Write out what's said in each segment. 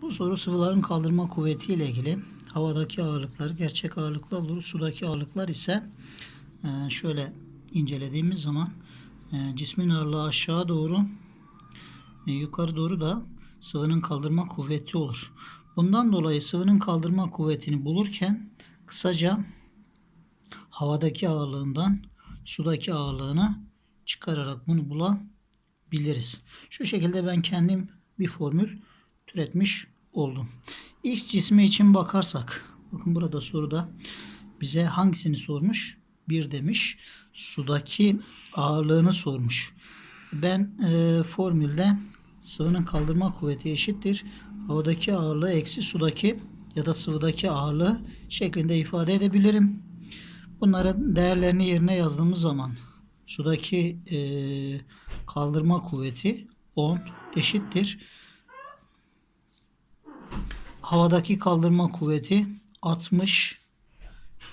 Bu soru sıvıların kaldırma kuvveti ile ilgili. Havadaki ağırlıklar gerçek ağırlıklar olur. Sudaki ağırlıklar ise e, şöyle incelediğimiz zaman e, cismin ağırlığı aşağı doğru e, yukarı doğru da sıvının kaldırma kuvveti olur. Bundan dolayı sıvının kaldırma kuvvetini bulurken kısaca havadaki ağırlığından sudaki ağırlığını çıkararak bunu bulabiliriz. Şu şekilde ben kendim bir formül türetmiş oldum. X cismi için bakarsak bakın burada soruda bize hangisini sormuş? Bir demiş. Sudaki ağırlığını sormuş. Ben e, formülde sıvının kaldırma kuvveti eşittir. Havadaki ağırlığı eksi sudaki ya da sıvıdaki ağırlığı şeklinde ifade edebilirim. Bunların değerlerini yerine yazdığımız zaman sudaki e, kaldırma kuvveti 10 eşittir. Havadaki kaldırma kuvveti 60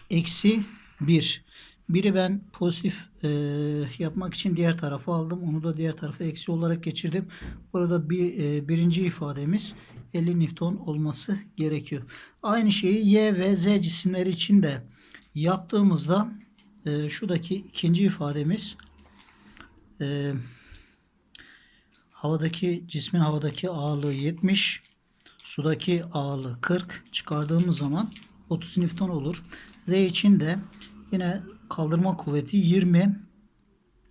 eksi 1. Biri ben pozitif e, yapmak için diğer tarafa aldım. Onu da diğer tarafa eksi olarak geçirdim. Burada bir e, birinci ifademiz 50 Newton olması gerekiyor. Aynı şeyi Y ve Z cisimleri için de yaptığımızda e, şuradaki ikinci ifademiz e, havadaki cismin havadaki ağırlığı 70 sudaki ağırlığı 40 çıkardığımız zaman 30 Newton olur. Z için de yine kaldırma kuvveti 20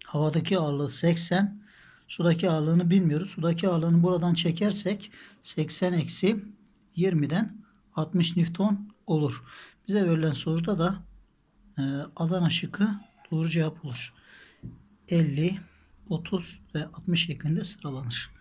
havadaki ağırlığı 80 sudaki ağırlığını bilmiyoruz. Sudaki ağırlığını buradan çekersek 80 eksi 20'den 60 Newton olur. Bize verilen soruda da e, Adana şıkkı doğru cevap olur. 50, 30 ve 60 şeklinde sıralanır.